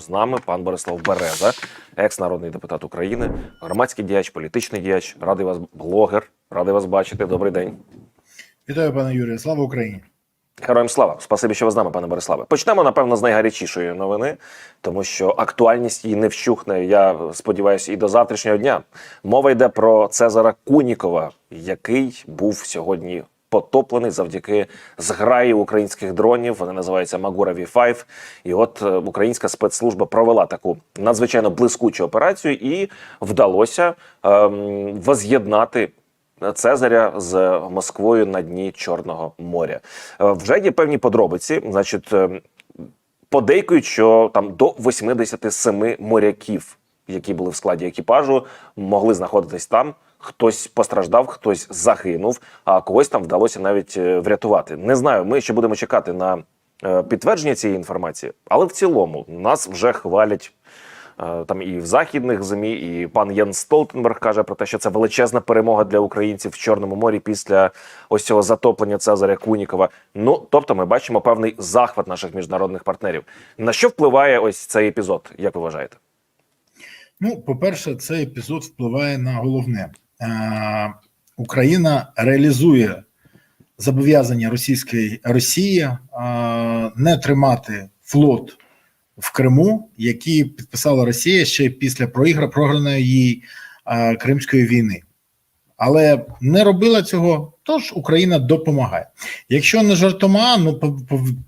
З нами пан Борислав Береза, екс-народний депутат України, громадський діяч, політичний діяч. Радий вас, блогер. Радий вас бачити. Добрий день. Вітаю, пане Юрію. Слава Україні. Героям слава! Спасибі, що ви з нами, пане Бориславе. Почнемо, напевно, з найгарячішої новини, тому що актуальність її не вщухне. Я сподіваюся, і до завтрашнього дня. Мова йде про Цезара Кунікова, який був сьогодні потоплений завдяки зграї українських дронів. Вони називаються Магура V5. І от е, українська спецслужба провела таку надзвичайно блискучу операцію, і вдалося ем, воз'єднати Цезаря з Москвою на дні Чорного моря. Е, Вже є певні подробиці. Значить, е, подейкують, що там до 87 моряків, які були в складі екіпажу, могли знаходитись там. Хтось постраждав, хтось загинув, а когось там вдалося навіть е, врятувати. Не знаю. Ми ще будемо чекати на е, підтвердження цієї інформації, але в цілому нас вже хвалять Е, там і в західних змі, і пан Єн Столтенберг каже про те, що це величезна перемога для українців в Чорному морі після ось цього затоплення Цезаря Кунікова. Ну тобто, ми бачимо певний захват наших міжнародних партнерів. На що впливає ось цей епізод? Як ви вважаєте? Ну, по-перше, цей епізод впливає на головне. Е, Україна реалізує зобов'язання російської Росії е, не тримати флот в Криму, який підписала Росія ще після проігра програної їй е, Кримської війни. Але не робила цього, тож Україна допомагає. Якщо не жартома, ну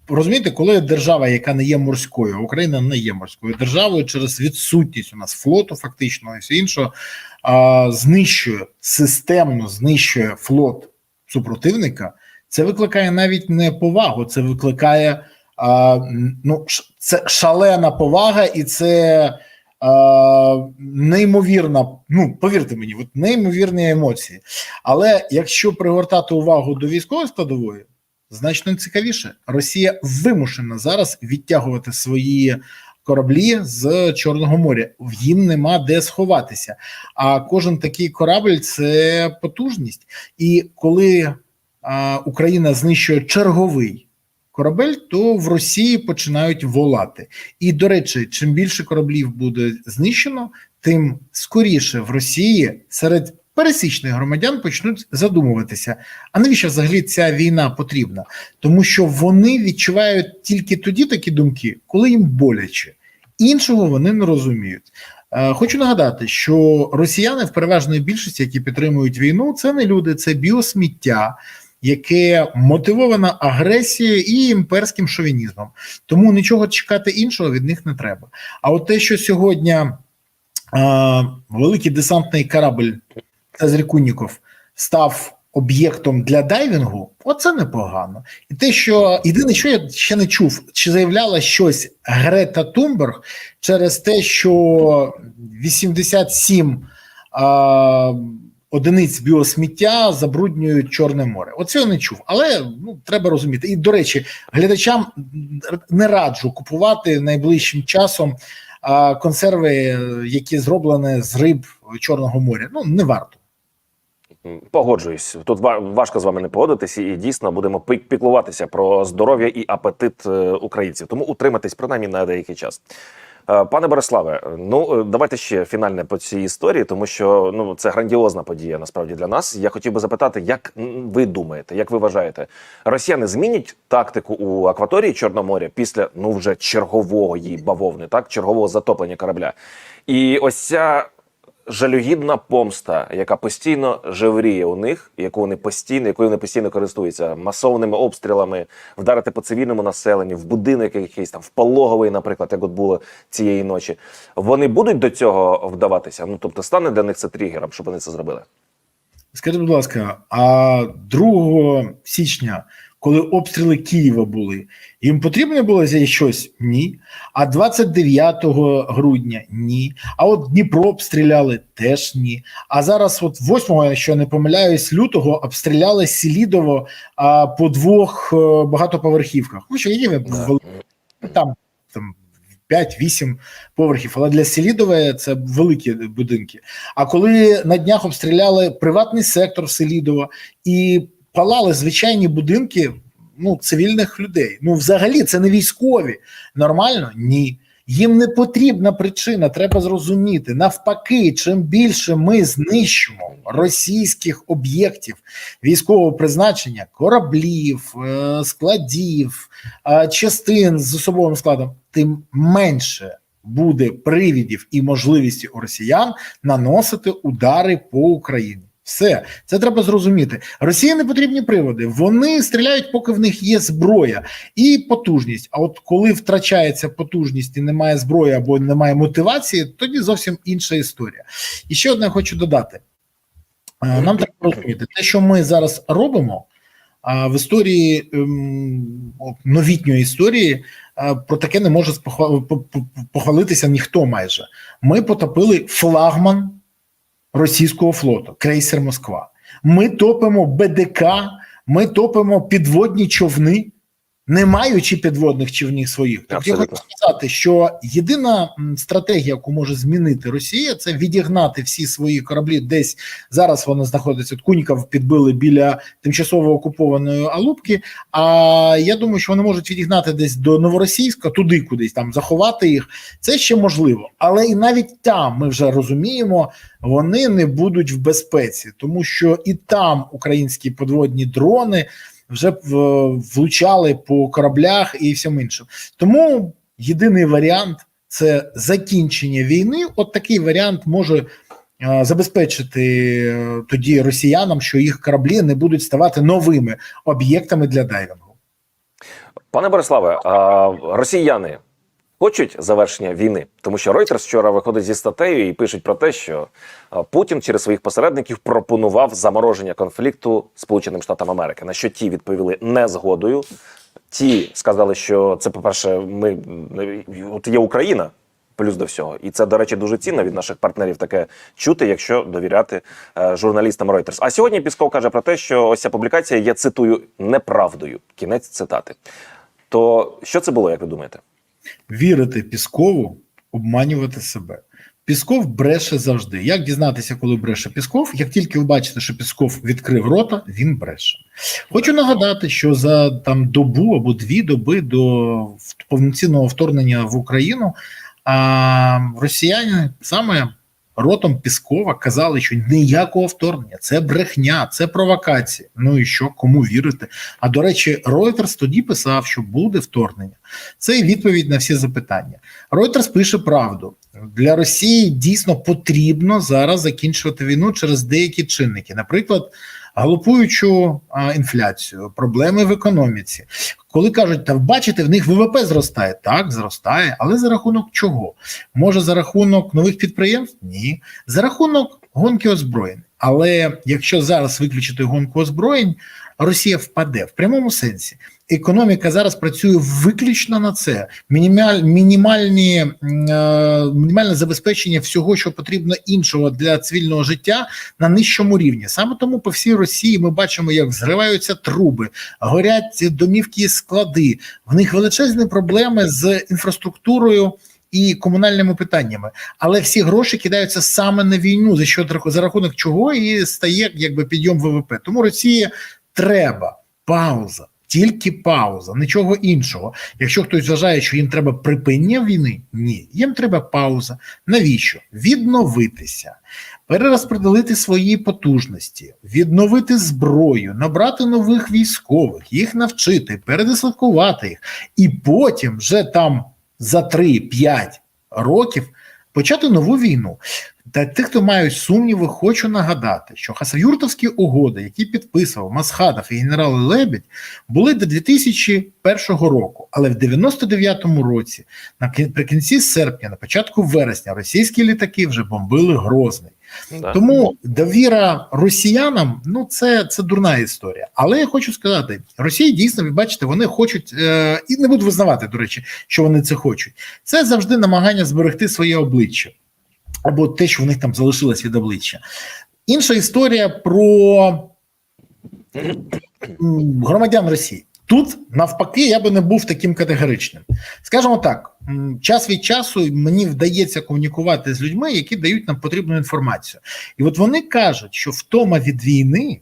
розумієте, коли держава, яка не є морською, Україна не є морською державою через відсутність у нас флоту, фактично і все інше, а, знищує системно знищує флот супротивника, це викликає навіть не повагу, це викликає а, ну, це шалена повага, і це неймовірна. Ну повірте мені, от неймовірні емоції. Але якщо пригортати увагу до військової складової, значно цікавіше. Росія вимушена зараз відтягувати свої кораблі з Чорного моря. Їм нема де сховатися. А кожен такий корабль це потужність. І коли а, Україна знищує черговий корабель, то в Росії починають волати. І до речі, чим більше кораблів буде знищено, тим скоріше в Росії серед пересічних громадян почнуть задумуватися: а навіщо взагалі ця війна потрібна? Тому що вони відчувають тільки тоді такі думки, коли їм боляче. Іншого вони не розуміють. Е, Хочу нагадати, що росіяни в переважної більшості, які підтримують війну, це не люди, це біосміття, яке мотивовано агресією і імперським шовінізмом. Тому нічого чекати іншого від них не треба. А от те, що сьогодні е, великий десантний корабль Цезарь Куніков став об'єктом для дайвінгу, оце непогано. І те, що єдине, що я ще не чув, чи заявляла щось Грета Тумберг через те, що 87 а, одиниць біосміття забруднюють Чорне море. Оце я не чув, але ну треба розуміти. І до речі, глядачам не раджу купувати найближчим часом а, консерви, які зроблені з риб Чорного моря. Ну не варто. Погоджуюсь. Тут ва- важко з вами не погодитись, і дійсно будемо пі- піклуватися про здоров'я і апетит е, українців. Тому утриматись принаймні на деякий час. Е, Пане Бориславе, ну е, давайте ще фінальне по цій історії, тому що ну це грандіозна подія насправді для нас. Я хотів би запитати, як ви думаєте, як ви вважаєте, росіяни змінять тактику у акваторії Чорного моря після ну вже чергового її бавовни, так чергового затоплення корабля? І ось ця жалюгідна помста, яка постійно жевріє у них, яку вони постійно, якою вони постійно користуються масованими обстрілами, вдарити по цивільному населенню, в будинок якийсь там, в пологовий, наприклад, як от було цієї ночі. Вони будуть до цього вдаватися. Ну тобто стане для них це тригером, щоб вони це зробили. Скажіть, будь ласка, а 2 січня, коли обстріли Києва були, їм потрібно було за щось? Ні. А 29 грудня ні. А от Дніпро обстріляли теж ні. А зараз, от 8, якщо не помиляюсь, лютого обстріляли Селідово а, по двох е, багатоповерхівках. Ну, що вели- там, там 5-8 поверхів, але для Селідове це великі будинки. А коли на днях обстріляли приватний сектор Селідова і палали звичайні будинки ну, цивільних людей. Ну, взагалі, це не військові. Нормально? Ні. Їм не потрібна причина, треба зрозуміти. Навпаки, чим більше ми знищимо російських об'єктів військового призначення, кораблів, е, складів, е, частин з особовим складом, тим менше буде привідів і можливості у росіян наносити удари по Україні. Все це треба зрозуміти. Росії не потрібні приводи. Вони стріляють, поки в них є зброя і потужність. А от коли втрачається потужність і немає зброї або немає мотивації, тоді зовсім інша історія. І ще одне хочу додати: Е, нам треба розуміти, те, що ми зараз робимо. А в історії ем, новітньої історії е, про таке не може похвалитися ніхто майже. Ми потопили флагман російського флоту, крейсер Москва. Ми топимо БДК, ми топимо підводні човни, не маючи підводних човнів своїх. Тобто я хочу сказати, що єдина стратегія, яку може змінити Росія, це відігнати всі свої кораблі десь зараз. Вони знаходяться. От Куньків підбили біля тимчасово окупованої Алубки. А я думаю, що вони можуть відігнати десь до Новоросійська, туди кудись там заховати їх. Це ще можливо, але і навіть там ми вже розуміємо, вони не будуть в безпеці, тому що і там українські подводні дрони вже влучали по кораблях і всім іншим. Тому єдиний варіант це закінчення війни. От такий варіант може. е, Забезпечити е, тоді росіянам, що їх кораблі не будуть ставати новими об'єктами для дайвінгу. Пане Бориславе, росіяни хочуть завершення війни, тому що Reuters вчора виходить зі статтею і пишуть про те, що Путін через своїх посередників пропонував замороження конфлікту Сполученим Штатам Америки. На що ті відповіли не згодою. Ті сказали, що це, по-перше, ми от є Україна. Плюс до всього, і це, до речі, дуже цінно від наших партнерів таке чути, якщо довіряти е, журналістам Reuters. А сьогодні Пісков каже про те, що ось ця публікація є цитую неправдою. Кінець цитати. То що це було, як ви думаєте? Вірити Піскову, обманювати себе. Пісков бреше завжди. Як дізнатися, коли бреше Пісков? Як тільки ви бачите, що Пісков відкрив рота, він бреше. Хочу нагадати, що за там добу або дві доби до повноцінного вторгнення в Україну а, росіяни саме ротом Піскова казали, що ніякого вторгнення, це брехня, це провокація. Ну і що, кому вірити? А до речі, Reuters тоді писав, що буде вторгнення. Це і відповідь на всі запитання. Reuters пише правду. Для Росії дійсно потрібно зараз закінчувати війну через деякі чинники, наприклад, галопуючу інфляцію, проблеми в економіці. Коли кажуть, та бачите, в них ВВП зростає, так зростає, але за рахунок чого? Може, за рахунок нових підприємств? Ні, за рахунок гонки озброєнь. Але якщо зараз виключити гонку озброєнь, Росія впаде в прямому сенсі. Економіка зараз працює виключно на це. Мінімаль, мінімальні, е, мінімальне забезпечення всього, що потрібно іншого для цивільного життя на нижчому рівні. Саме тому по всій Росії ми бачимо, як зриваються труби, горять домівки і склади. В них величезні проблеми з інфраструктурою. І комунальними питаннями, але всі гроші кидаються саме на війну, за що за рахунок чого і стає якби підйом ВВП. Тому Росія треба пауза, тільки пауза, нічого іншого. Якщо хтось вважає, що їм треба припинення війни, ні, їм треба пауза. Навіщо? Відновитися, перерозподілити свої потужності, відновити зброю, набрати нових військових, їх навчити, передислокувати їх, і потім вже там за 3-5 років почати нову війну. Та тих, хто мають сумніви, хочу нагадати, що хасавюртовські угоди, які підписував Масхадов і генерал Лебедь, були до 2001 року. Але в 99-му році, наприкінці серпня, на початку вересня, російські літаки вже бомбили Грозний. Да. Тому довіра росіянам ну це, це дурна історія. Але я хочу сказати, Росії дійсно, ви бачите, вони хочуть е, і не буду визнавати, до речі, що вони це хочуть. Це завжди намагання зберегти своє обличчя або те, що в них там залишилось від обличчя. Інша історія про громадян Росії. Тут навпаки, я би не був таким категоричним. Скажімо так, час від часу мені вдається комунікувати з людьми, які дають нам потрібну інформацію. І от вони кажуть, що втома від війни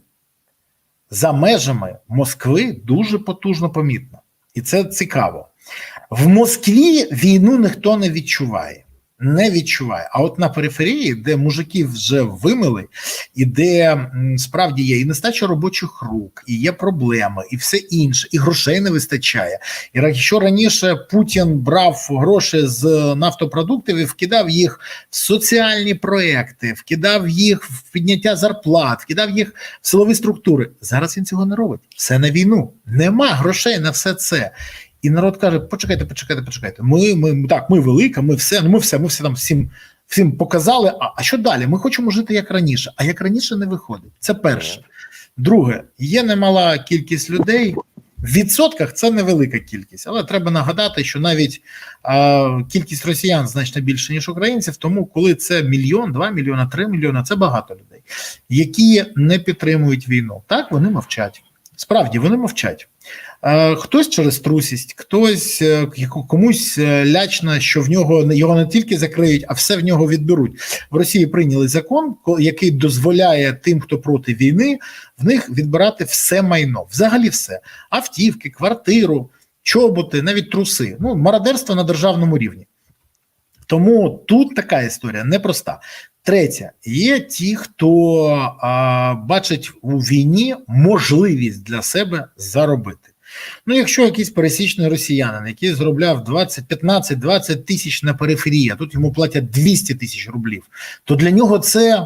за межами Москви дуже потужно помітна. І це цікаво. В Москві війну ніхто не відчуває. Не відчуває. А от на периферії, де мужики вже вимили, і де справді є і нестача робочих рук, і є проблеми, і все інше, і грошей не вистачає. І якщо раніше Путін брав гроші з нафтопродуктів і вкидав їх в соціальні проекти, вкидав їх в підняття зарплат, вкидав їх в силові структури. Зараз він цього не робить. Все на війну. Нема грошей на все це. І народ каже: почекайте, почекайте, почекайте. Ми, ми так, ми велика, ми все, ну ми все, ми все там всім. Всім показали, а, а що далі? Ми хочемо жити як раніше, а як раніше не виходить. Це перше. Друге, є немала кількість людей. В відсотках це невелика кількість, але треба нагадати, що навіть а, кількість росіян значно більше, ніж українців. Тому, коли це мільйон, два мільйона, три мільйона, це багато людей, які не підтримують війну. Так вони мовчать. Справді вони мовчать. Е, Хтось через трусість, хтось е, комусь е, лячно, що в нього його не тільки закриють, а все в нього відберуть. В Росії прийняли закон, який дозволяє тим, хто проти війни, в них відбирати все майно, взагалі все: автівки, квартиру, чоботи, навіть труси. Ну, мародерство на державному рівні. Тому тут така історія непроста. Третє, є ті, хто а, бачить у війні можливість для себе заробити. Ну, якщо якийсь пересічний росіянин, який заробляв 20, 15, 20 тисяч на периферії, а тут йому платять 200 тисяч рублів, то для нього це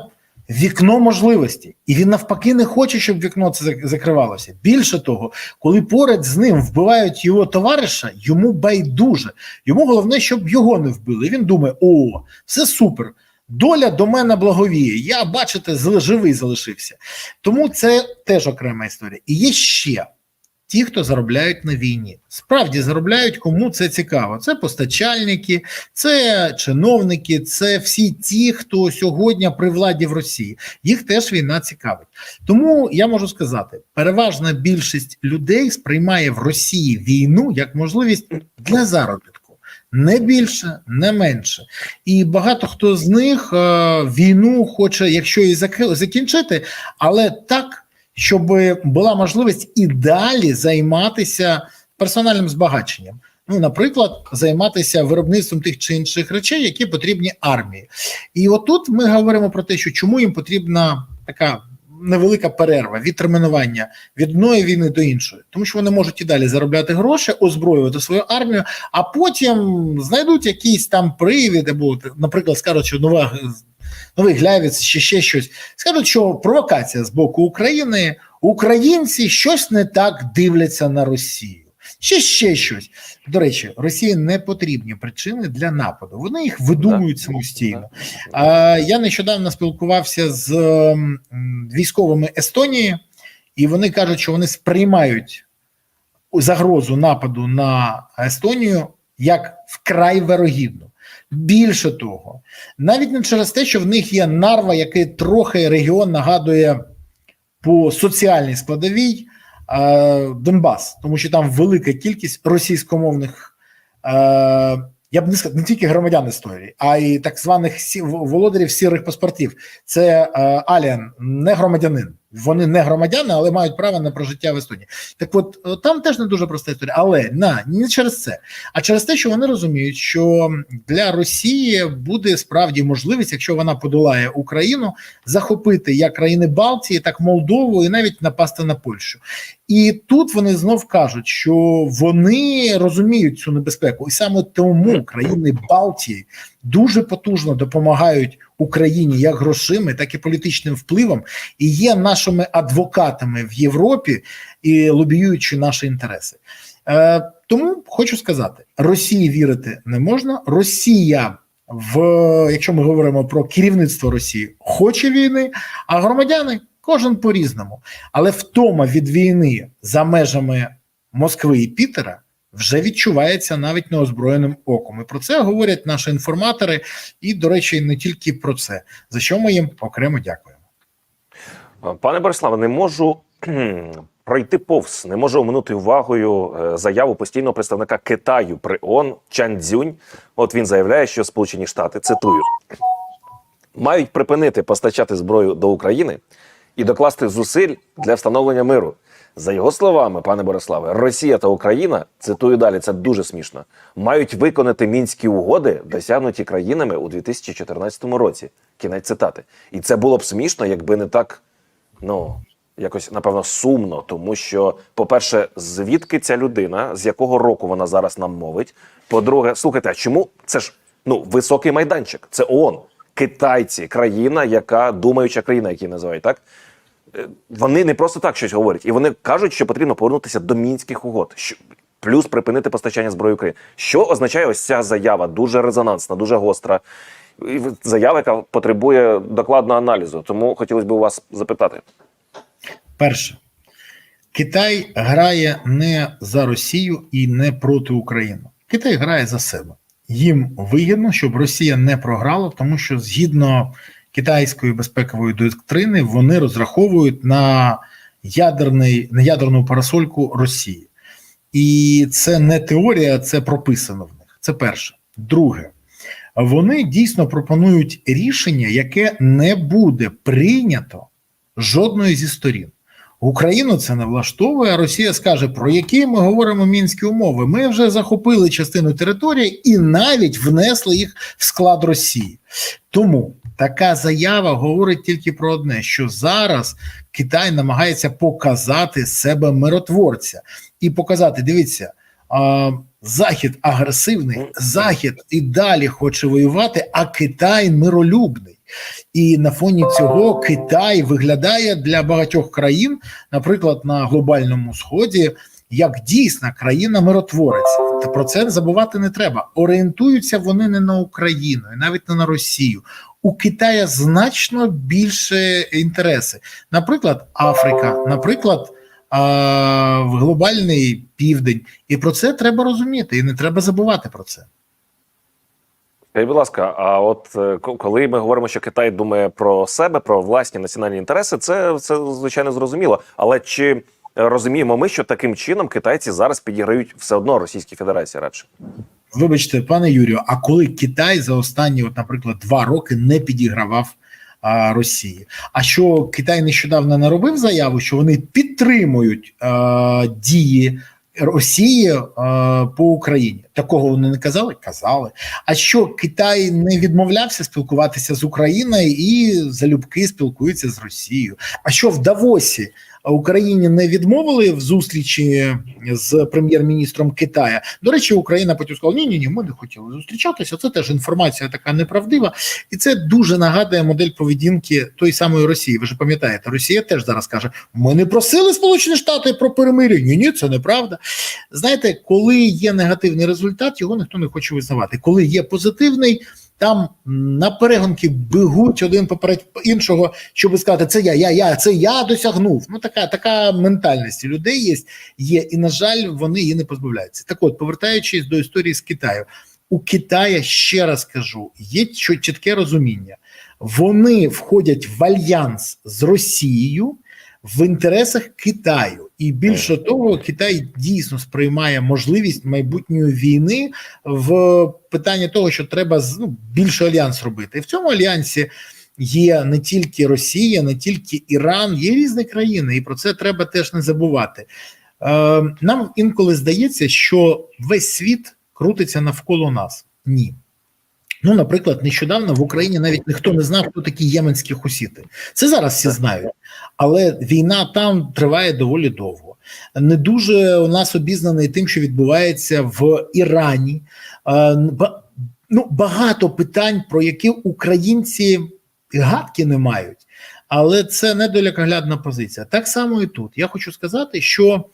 вікно можливості, і він навпаки не хоче, щоб вікно це закривалося. Більше того, коли поряд з ним вбивають його товариша, йому байдуже. Йому головне, щоб його не вбили. Він думає: о, все супер. Доля до мене благовіє. Я, бачите, живий залишився. Тому це теж окрема історія. І є ще ті, хто заробляють на війні. Справді заробляють, кому це цікаво. Це постачальники, це чиновники, це всі ті, хто сьогодні при владі в Росії. Їх теж війна цікавить. Тому я можу сказати, переважна більшість людей сприймає в Росії війну як можливість для заробітку. Не більше, не менше, і багато хто з них е, війну хоче, якщо і закінчити, але так, щоб була можливість і далі займатися персональним збагаченням. Ну, наприклад, займатися виробництвом тих чи інших речей, які потрібні армії. І отут ми говоримо про те, що чому їм потрібна така невелика перерва, відтермінування від одної війни до іншої, тому що вони можуть і далі заробляти гроші, озброювати свою армію, а потім знайдуть якийсь там привід, або, наприклад, скажуть, що нова. Новий глявець чи ще щось скажуть, що провокація з боку України, українці щось не так дивляться на Росію. Ще ще щось. До речі, Росії не потрібні причини для нападу. Вони їх видумують самостійно. А, я нещодавно спілкувався з військовими Естонії, і вони кажуть, що вони сприймають загрозу нападу на Естонію як вкрай вирогідну. Більше того, навіть не через те, що в них є нарва, який трохи регіон нагадує по соціальній складовій е, Донбас, тому що там велика кількість російськомовних, е, я б не сказав, не тільки громадян історії, а й так званих сі, володарів сірих паспортів. Це е, Аліан, не громадянин. Вони не громадяни, але мають право на прожиття в Естонії. Так от е, там теж не дуже проста історія, але на не через це, а через те, що вони розуміють, що для Росії буде справді можливість, якщо вона подолає Україну, захопити як країни Балтії, так Молдову і навіть напасти на Польщу. І тут вони знов кажуть, що вони розуміють цю небезпеку, і саме тому країни Балтії дуже потужно допомагають Україні як грошима, так і політичним впливом, і є нашими адвокатами в Європі і лобіюючи наші інтереси. Е, тому хочу сказати: Росії вірити не можна. Росія, в якщо ми говоримо про керівництво Росії, хоче війни, а громадяни кожен по різному. Але втома від війни за межами Москви і Пітера вже відчувається навіть неозброєним оком. І про це говорять наші інформатори, і, до речі, не тільки про це, за що ми їм окремо дякуємо. Пане Бориславе, не можу пройти повз, не можу оминути увагою е, заяву постійного представника Китаю при ООН Чан Цзюнь. От він заявляє, що Сполучені Штати цитую мають припинити постачати зброю до України і докласти зусиль для встановлення миру. За його словами, пане Бориславе, Росія та Україна цитую далі, це дуже смішно. Мають виконати мінські угоди, досягнуті країнами у 2014 році. Кінець цитати. І це було б смішно, якби не так, ну якось напевно сумно, тому що, по-перше, звідки ця людина, з якого року вона зараз нам мовить. По-друге, слухайте, а чому це ж ну високий майданчик? Це ООН. Китайці, країна, яка думаюча країна, які називають так. Вони не просто так щось говорять, і вони кажуть, що потрібно повернутися до мінських угод, що плюс припинити постачання зброї Україні. Що означає ось ця заява? Дуже резонансна, дуже гостра. Заява, яка потребує докладного аналізу. Тому хотілося б у вас запитати. Перше, Китай грає не за Росію і не проти України. Китай грає за себе. Їм вигідно, щоб Росія не програла, тому що згідно китайської безпекової доктрини вони розраховують на ядерний на ядерну парасольку Росії. І це не теорія, це прописано в них. Це перше. Друге, вони дійсно пропонують рішення, яке не буде прийнято жодної зі сторін. Україну це не влаштовує. а Росія скаже, про які ми говоримо мінські умови. Ми вже захопили частину території і навіть внесли їх в склад Росії. Тому така заява говорить тільки про одне: що зараз Китай намагається показати себе миротворця і показати: дивіться. А, Захід агресивний, Захід і далі хоче воювати, а Китай миролюбний. І на фоні цього Китай виглядає для багатьох країн, наприклад, на глобальному сході, як дійсна країна миротворець. Та про це забувати не треба. Орієнтуються вони не на Україну, і навіть не на Росію. У Китая значно більше інтереси. Наприклад, Африка, наприклад, в глобальний південь. І про це треба розуміти, і не треба забувати про це. Скажіть, будь ласка, а от е, коли ми говоримо, що Китай думає про себе, про власні національні інтереси, це, це звичайно зрозуміло. Але чи розуміємо ми, що таким чином китайці зараз підіграють все одно Російській Федерації радше? Вибачте, пане Юрію, а коли Китай за останні, от, наприклад, два роки не підігравав а, Росії? А що Китай нещодавно наробив заяву, що вони підтримують а, дії Росії а, по Україні? Такого вони не казали? Казали. А що Китай не відмовлявся спілкуватися з Україною і залюбки спілкується з Росією? А що в Давосі? Україні не відмовили в зустрічі з прем'єр-міністром Китая. До речі, Україна потім сказала: ні, ні, ні, ми не хотіли зустрічатися. Це теж інформація така неправдива, і це дуже нагадує модель поведінки тої самої Росії. Ви ж пам'ятаєте, Росія теж зараз каже: ми не просили Сполучені Штати про перемир'я. Ні, ні, це неправда. Знаєте, коли є негативний результат, його ніхто не хоче визнавати. Коли є позитивний. Там на перегонки бегуть один поперед іншого, щоб сказати, це я, я, я, це я досягнув. Ну така така ментальність людей є, є, і на жаль, вони її не позбавляються. Так, от, повертаючись до історії з Китаю, у Китая ще раз кажу, є чітке розуміння. Вони входять в альянс з Росією в інтересах Китаю, і більше того, Китай дійсно сприймає можливість майбутньої війни в питанні того, що треба ну, більше альянс робити. І в цьому альянсі є не тільки Росія, не тільки Іран, є різні країни, і про це треба теж не забувати. Е, нам інколи здається, що весь світ крутиться навколо нас. Ні. Ну, наприклад, нещодавно в Україні навіть ніхто не знав, хто такі єменські хусіти. Це зараз всі знають, але війна там триває доволі довго. Не дуже у нас обізнаний тим, що відбувається в Ірані. Е, Ну, багато питань, про які українці гадки не мають, але це недалекоглядна позиція. Так само і тут. Я хочу сказати, що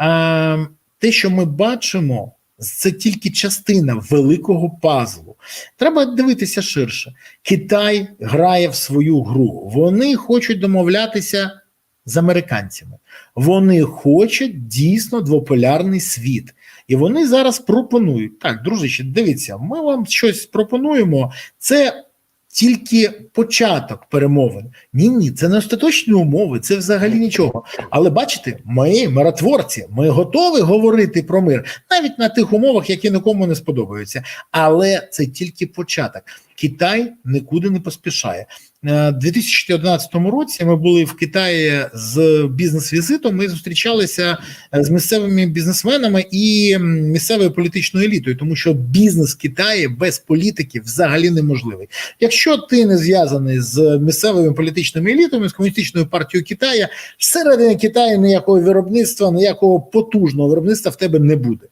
е, те, що ми бачимо, це тільки частина великого пазлу. Треба дивитися ширше. Китай грає в свою гру. Вони хочуть домовлятися з американцями. Вони хочуть дійсно двополярний світ. І вони зараз пропонують: так, дружище, дивіться, ми вам щось пропонуємо. Це тільки початок перемовин. Ні, ні, це не остаточні умови, це взагалі нічого. Але бачите, ми миротворці, ми готові говорити про мир навіть на тих умовах, які нікому не сподобаються. Але це тільки початок. Китай нікуди не поспішає. Е, 2011 році ми були в Китаї з бізнес-візитом. Ми зустрічалися е, з місцевими бізнесменами і місцевою політичною елітою, тому що бізнес в Китаї без політики взагалі неможливий. Якщо ти не зв'язаний з місцевими політичними елітами, з комуністичною партією Китаю, всередині Китаю ніякого виробництва, ніякого потужного виробництва в тебе не буде.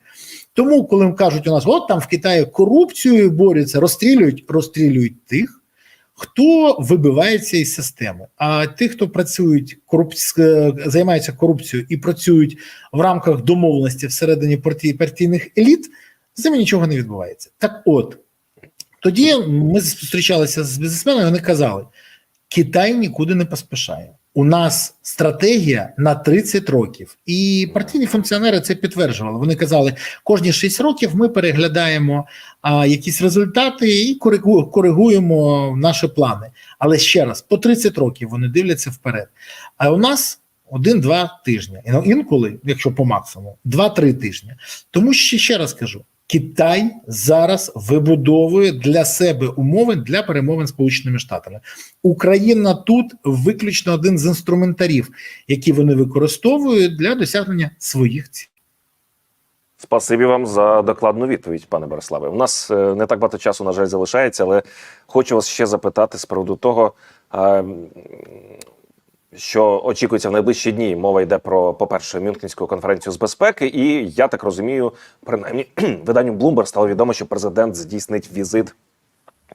Тому, коли кажуть у нас, от там в Китаї корупцією борються, розстрілюють, розстрілюють тих, хто вибивається із системи. А тих, хто працюють корупці... займаються корупцією і працюють в рамках домовленості всередині партій... партійних еліт, з ними нічого не відбувається. Так от, тоді ми зустрічалися з бізнесменами, вони казали: Китай нікуди не поспішає. У нас стратегія на 30 років, і партійні функціонери це підтверджували. Вони казали, кожні 6 років ми переглядаємо а, якісь результати і коригуємо наші плани. Але ще раз, по 30 років вони дивляться вперед. А у нас один-два тижні, ну, інколи, якщо по максимуму, два-три тижні. Тому ще ще раз кажу: Китай зараз вибудовує для себе умови для перемовин з Сполученими Штатами. Україна тут виключно один з інструментарів, які вони використовують для досягнення своїх цілей. Спасибі вам за докладну відповідь, пане Бориславе. У нас е, не так багато часу, на жаль, залишається, але хочу вас ще запитати з приводу того, що очікується в найближчі дні. Мова йде про, по-перше, Мюнхенську конференцію з безпеки, і я так розумію, принаймні виданню Bloomberg стало відомо, що президент здійснить візит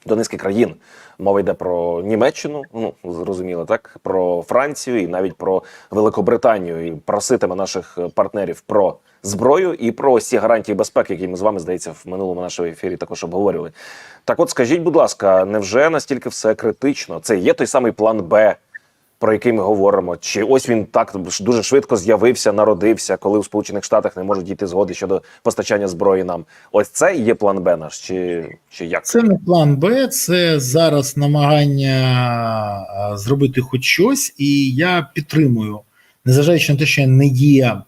до низки країн. Мова йде про Німеччину, ну зрозуміло, так про Францію і навіть про Великобританію. І проситиме наших партнерів про зброю і про ці гарантії безпеки, які ми з вами здається в минулому нашому ефірі також обговорювали. Так, от скажіть, будь ласка, невже настільки все критично? Це є той самий план Б, про який ми говоримо? Чи ось він так дуже швидко з'явився, народився, коли у Сполучених Штатах не можуть дійти згоди щодо постачання зброї нам? Ось це є план Б наш, чи, чи як? Це не план Б, це зараз намагання зробити хоч щось, і я підтримую, незважаючи на те, що я не є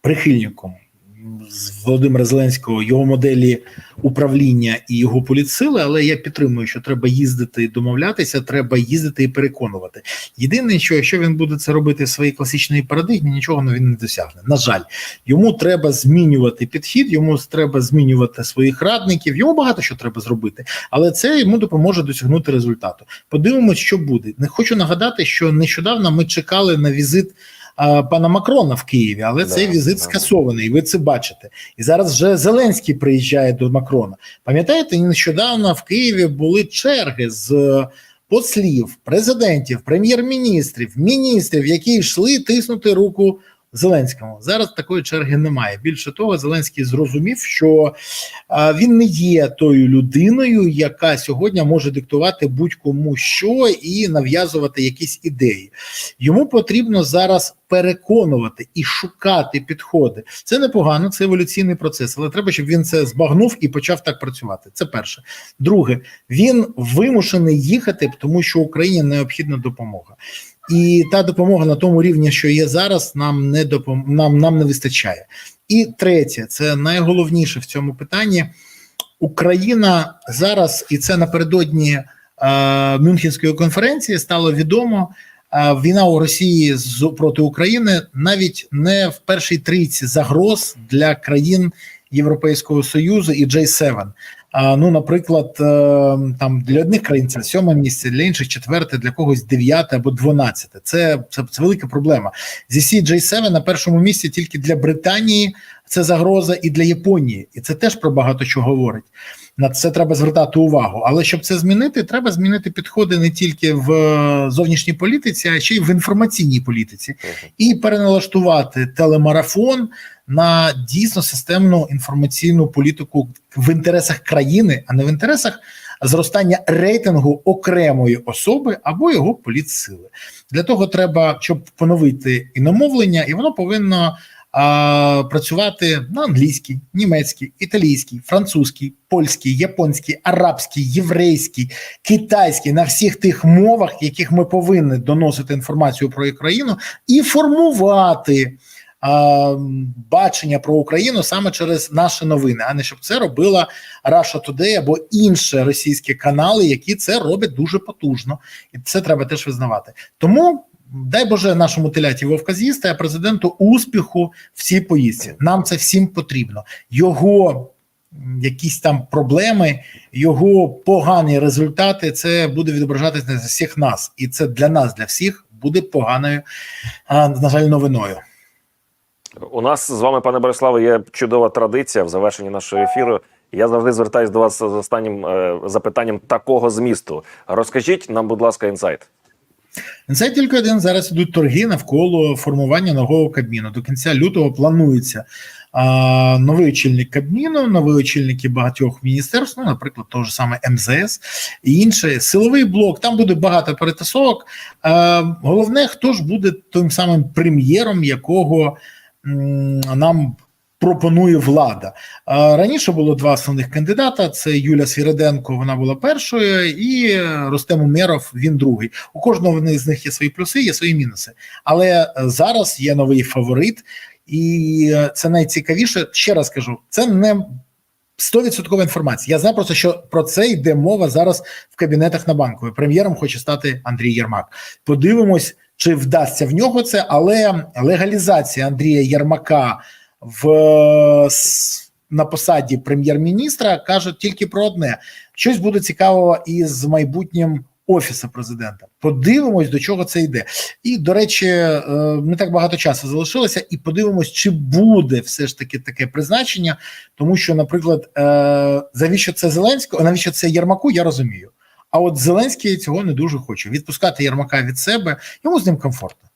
прихильником з Володимира Зеленського, його моделі управління і його політсили, але я підтримую, що треба їздити і домовлятися, треба їздити і переконувати. Єдине, що якщо він буде це робити в своїй класичній парадигмі, нічого він не досягне. На жаль, йому треба змінювати підхід, йому треба змінювати своїх радників. Йому багато що треба зробити, але це йому допоможе досягнути результату. Подивимось, що буде. Не хочу нагадати, що нещодавно ми чекали на візит. А, Пана Макрона в Києві, але Да, цей візит да. скасований, ви це бачите. І зараз вже Зеленський приїжджає до Макрона. Пам'ятаєте, нещодавно в Києві були черги з е, послів, президентів, прем'єр-міністрів, міністрів, які йшли тиснути руку Зеленському. Зараз такої черги немає. Більше того, Зеленський зрозумів, що він не є тою людиною, яка сьогодні може диктувати будь-кому що і нав'язувати якісь ідеї. Йому потрібно зараз переконувати і шукати підходи. Це непогано, це еволюційний процес, але треба, щоб він це збагнув і почав так працювати. Це перше. Друге, він вимушений їхати, тому що Україні необхідна допомога. І та допомога на тому рівні, що є зараз, нам не допом... нам, нам не вистачає. І третє, це найголовніше в цьому питанні. Україна зараз, і це напередодні е, Мюнхенської конференції стало відомо. е, Війна у Росії з проти України навіть не в першій трійці загроз для країн Європейського Союзу і J7. Ну, наприклад, е, там для одних країн це сьоме місце, для інших четверте, для когось дев'яте або дванадцяте. Це, це, це велика проблема. Зі CJ7 на першому місці тільки для Британії це загроза і для Японії, і це теж про багато що говорить. На це треба звертати увагу. Але щоб це змінити, треба змінити підходи не тільки в е, зовнішній політиці, а ще й в інформаційній політиці, і переналаштувати телемарафон на дійсно системну інформаційну політику в інтересах країни, а не в інтересах зростання рейтингу окремої особи або його політсили. Для того треба, щоб поновити іномовлення, і воно повинно а, працювати на англійській, німецькій, італійській, французькій, польській, японській, арабській, єврейській, китайській на всіх тих мовах, яких ми повинні доносити інформацію про Україну і формувати. Бачення про Україну саме через наші новини, а не щоб це робила Russia Today або інші російські канали, які це роблять дуже потужно, і це треба теж визнавати. Тому дай Боже нашому теляті Вовка з'їсти, а президенту успіху в цій поїздці. Нам це всім потрібно. Його якісь там проблеми, його погані результати, це буде відображатися на всіх нас, і це для нас, для всіх буде поганою, на жаль, новиною. У нас з вами, пане Бориславе, є чудова традиція в завершенні нашого ефіру. Я завжди звертаюся до вас з останнім е, запитанням такого змісту. Розкажіть нам, будь ласка, інсайт. Це тільки один зараз ідуть торги навколо формування нового кабміну. До кінця лютого планується а, новий очільник кабміну, нові очільники багатьох міністерств, ну, наприклад, того ж саме МЗС і інше. Силовий блок. Там буде багато перетасовок. А, головне, хто ж буде тим самим прем'єром, якого м, нам. Пропонує влада раніше було два основних кандидата: це Юля Свіриденко, вона була першою, і Рустем Умєров, він другий. У кожного з них є свої плюси, є свої мінуси. Але е, зараз є новий фаворит, і е, це найцікавіше. Ще раз кажу, це не 100% інформація. Я знаю просто, що про це йде мова зараз в кабінетах на банку. Прем'єром хоче стати Андрій Єрмак. Подивимось, чи вдасться в нього це, але легалізація Андрія Єрмака в е, на посаді прем'єр-міністра каже тільки про одне: щось буде цікавого із майбутнім офісу президента. Подивимось, до чого це йде. І до речі, е, не так багато часу залишилося, і подивимось, чи буде все ж таки таке призначення, тому що, наприклад, е, завіщо це Зеленського, навіщо це Єрмаку, я розумію. А от Зеленський цього не дуже хоче. Відпускати Єрмака від себе, йому з ним комфортно.